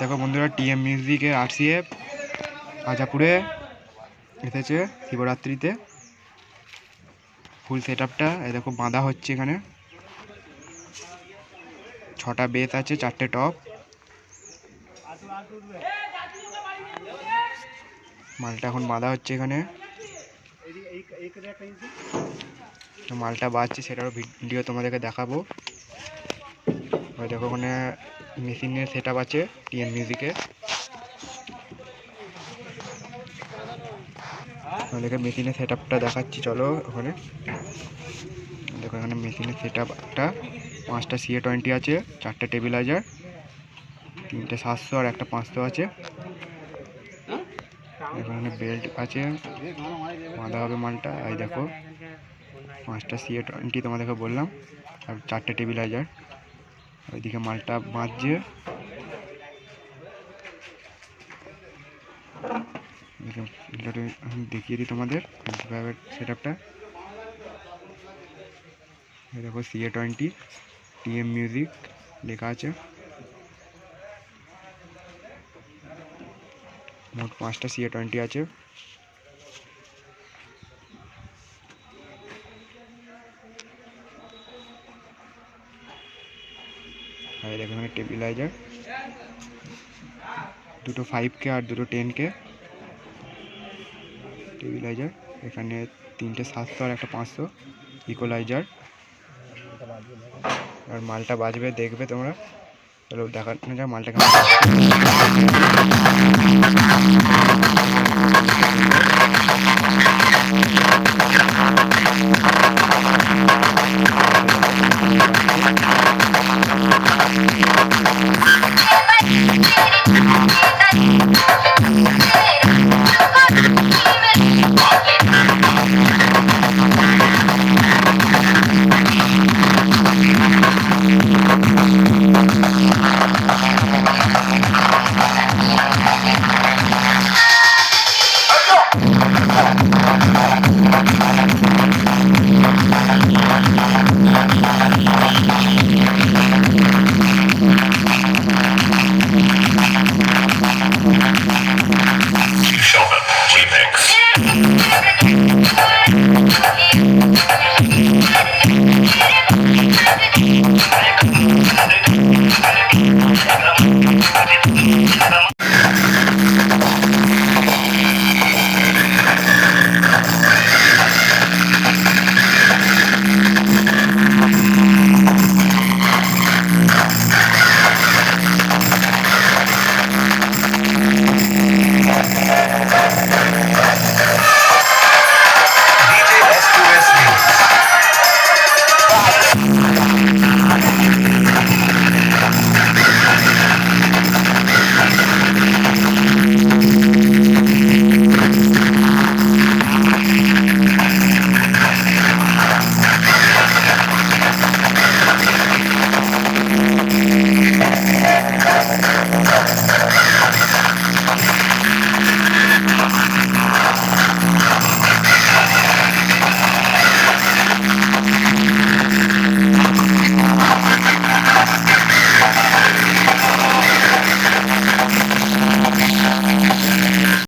দেখো বন্ধুরা টিএম মিউজিকের আরসিএফ আজাপুরে এসেছে শিবরাত্রিতে। ফুল সেট আপটা এ দেখো বাঁধা হচ্ছে এখানে। ছটা বেস আছে, চারটে টপ মালটা এখন বাঁধা হচ্ছে এখানে। মালটা বাজছে, সেটারও ভিডিও তোমাদেরকে দেখাবো। দেখো ওখানে মেশিনের সেট আছে টিএন মিউজিকে তোমাদেরকে মেশিনের সেট দেখাচ্ছি, চলো ওখানে। দেখো এখানে মেশিনের সেট আপটা পাঁচটা সিএ টোয়েন্টি আছে, চারটে টেবিলাইজার তিনটে সাতশো আর একটা পাঁচশো আছে। এখানে বেল্ট আছে, বাঁধা হবে মালটা, এই দেখো। পাঁচটা সিএ টোয়েন্টি তোমাদেরকে বললাম, আর চারটে টেবিলাইজার ওইদিকে মালটা বাঁধছে এগুলো আমি দেখিয়ে দিই তোমাদের কীভাবে সেট আপটা দেখো সিএ টোয়েন্টি টিএম মিউজিক লেখা আছে মোট পাঁচটা সিএ টোয়েন্টি আছে আর এই দেখো এখানে টেবিলাইজার দুটো ফাইভ কে আর দুটো টেন কে টেবিলাইজার এখানে তিনটে সাতশো আর একটা পাঁচশো। ইকোলাইজার আর মালটা বাজবে, দেখবে তোমরা। চলো দেখানো যায় মালটা